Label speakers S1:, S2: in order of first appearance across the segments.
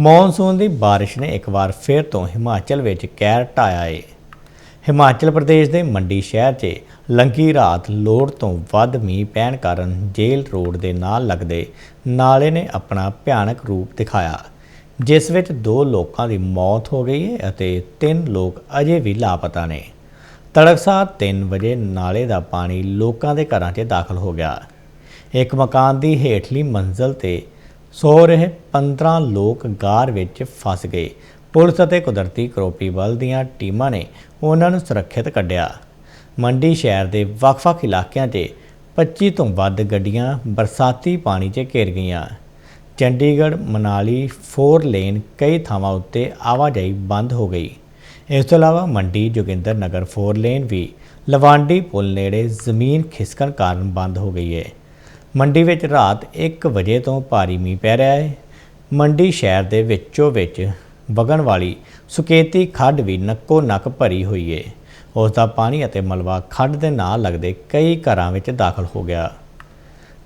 S1: Monsoon ਦੀ ਬਾਰਿਸ਼ ਨੇ ਇੱਕ ਵਾਰ ਫਿਰ ਤੋਂ ਹਿਮਾਚਲ ਵਿੱਚ ਕਹਿਰ ਢਾਇਆ ਏ। ਹਿਮਾਚਲ ਪ੍ਰਦੇਸ਼ ਦੇ ਮੰਡੀ ਸ਼ਹਿਰ 'ਚ ਲੰਗੀ ਰਾਤ ਲੋੜ ਤੋਂ ਵੱਧ ਮੀਂਹ ਪੈਣ ਕਾਰਨ ਜੇਲ੍ਹ ਰੋਡ ਦੇ ਨਾਲ ਲੱਗਦੇ ਨਾਲੇ ਨੇ ਆਪਣਾ ਭਿਆਨਕ ਰੂਪ ਦਿਖਾਇਆ, ਜਿਸ ਵਿੱਚ ਦੋ ਲੋਕਾਂ ਦੀ ਮੌਤ ਹੋ ਗਈ ਹੈ ਅਤੇ ਤਿੰਨ ਲੋਕ ਅਜੇ ਵੀ ਲਾਪਤਾ ਨੇ। ਤੜਕਸਾਰ 3 ਵਜੇ ਨਾਲੇ ਦਾ ਪਾਣੀ ਲੋਕਾਂ ਦੇ ਘਰਾਂ 'ਚ ਦਾਖਲ ਹੋ ਗਿਆ। ਇੱਕ ਮਕਾਨ ਦੀ ਹੇਠਲੀ ਮੰਜ਼ਲ ਤੇ ਸੋ ਰਹੇ 15 ਲੋਕ ਗਾਰ ਵਿੱਚ ਫਸ ਗਏ। ਪੁਲਿਸ ਅਤੇ ਕੁਦਰਤੀ ਕਰੋਪੀ ਬਲ ਦੀਆਂ ਟੀਮਾਂ ਨੇ ਉਹਨਾਂ ਨੂੰ ਸੁਰੱਖਿਅਤ ਕੱਢਿਆ। ਮੰਡੀ ਸ਼ਹਿਰ ਦੇ ਵੱਖ-ਵੱਖ ਇਲਾਕਿਆਂ 'ਚ 25 ਤੋਂ ਵੱਧ ਗੱਡੀਆਂ ਬਰਸਾਤੀ ਪਾਣੀ 'ਚ ਘਿਰ ਗਈਆਂ। ਚੰਡੀਗੜ੍ਹ, ਮਨਾਲੀ 4 ਲੇਨ ਕਈ ਥਾਵਾਂ ਉੱਤੇ ਆਵਾਜਾਈ ਬੰਦ ਹੋ ਗਈ। ਇਸ ਤੋਂ ਇਲਾਵਾ ਮੰਡੀ ਜੋਗਿੰਦਰ ਨਗਰ 4 ਲੇਨ ਵੀ ਲਵਾਂਡੀ ਪੁਲ ਨੇੜੇ ਜ਼ਮੀਨ ਖਿਸਕਣ ਕਾਰਨ ਬੰਦ ਹੋ ਗਈ ਹੈ ਮੰਡੀ ਵਿੱਚ ਰਾਤ 1 ਵਜੇ ਤੋਂ ਭਾਰੀ ਮੀਂਹ ਪੈ ਰਿਹਾ ਹੈ ਮੰਡੀ ਸ਼ਹਿਰ ਦੇ ਵਿੱਚੋਂ ਵਿੱਚ ਵਗਣ ਵਾਲੀ ਸੁਕੇਤੀ ਖੱਡ ਵੀ ਨੱਕੋ ਨੱਕ ਭਰੀ ਹੋਈ ਹੈ ਉਸ ਦਾ ਪਾਣੀ ਅਤੇ ਮਲਬਾ ਖੱਡ ਦੇ ਨਾਲ ਲੱਗਦੇ ਕਈ ਘਰਾਂ ਵਿੱਚ ਦਾਖਲ ਹੋ ਗਿਆ।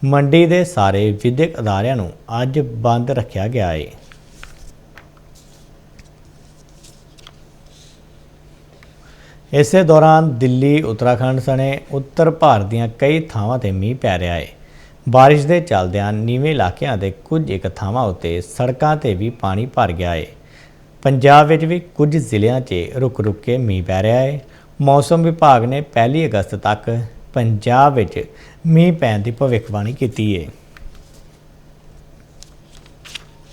S1: ਮੰਡੀ ਦੇ ਸਾਰੇ ਵਿਦਿਅਕ ਅਦਾਰਿਆਂ ਨੂੰ ਅੱਜ ਬੰਦ ਰੱਖਿਆ ਗਿਆ ਹੈ ਇਸੇ ਦੌਰਾਨ ਦਿੱਲੀ, ਉੱਤਰਾਖੰਡ ਸਣੇ ਉੱਤਰ ਭਾਰਤ ਦੀਆਂ ਕਈ ਥਾਵਾਂ ਤੇ ਮੀਂਹ ਪੈ ਰਿਹਾ ਹੈ ਬਾਰਿਸ਼ ਦੇ ਚੱਲਦਿਆਂ ਨੀਵੇਂ ਇਲਾਕਿਆਂ ਦੇ ਕੁਝ ਇੱਕ ਥਾਵਾਂ ਉੱਤੇ ਸੜਕਾਂ ਤੇ ਵੀ ਪਾਣੀ ਭਰ ਗਿਆ ਹੈ ਪੰਜਾਬ ਵਿੱਚ ਵੀ ਕੁਝ ਜ਼ਿਲ੍ਹਿਆਂ 'ਚ ਰੁਕ-ਰੁਕ ਕੇ ਮੀਂਹ ਪੈ ਰਿਹਾ ਹੈ ਮੌਸਮ ਵਿਭਾਗ ਨੇ 1 ਅਗਸਤ ਤੱਕ ਪੰਜਾਬ ਵਿੱਚ ਮੀਂਹ ਪੈਣ ਦੀ ਭਵਿੱਖਬਾਣੀ ਕੀਤੀ ਹੈ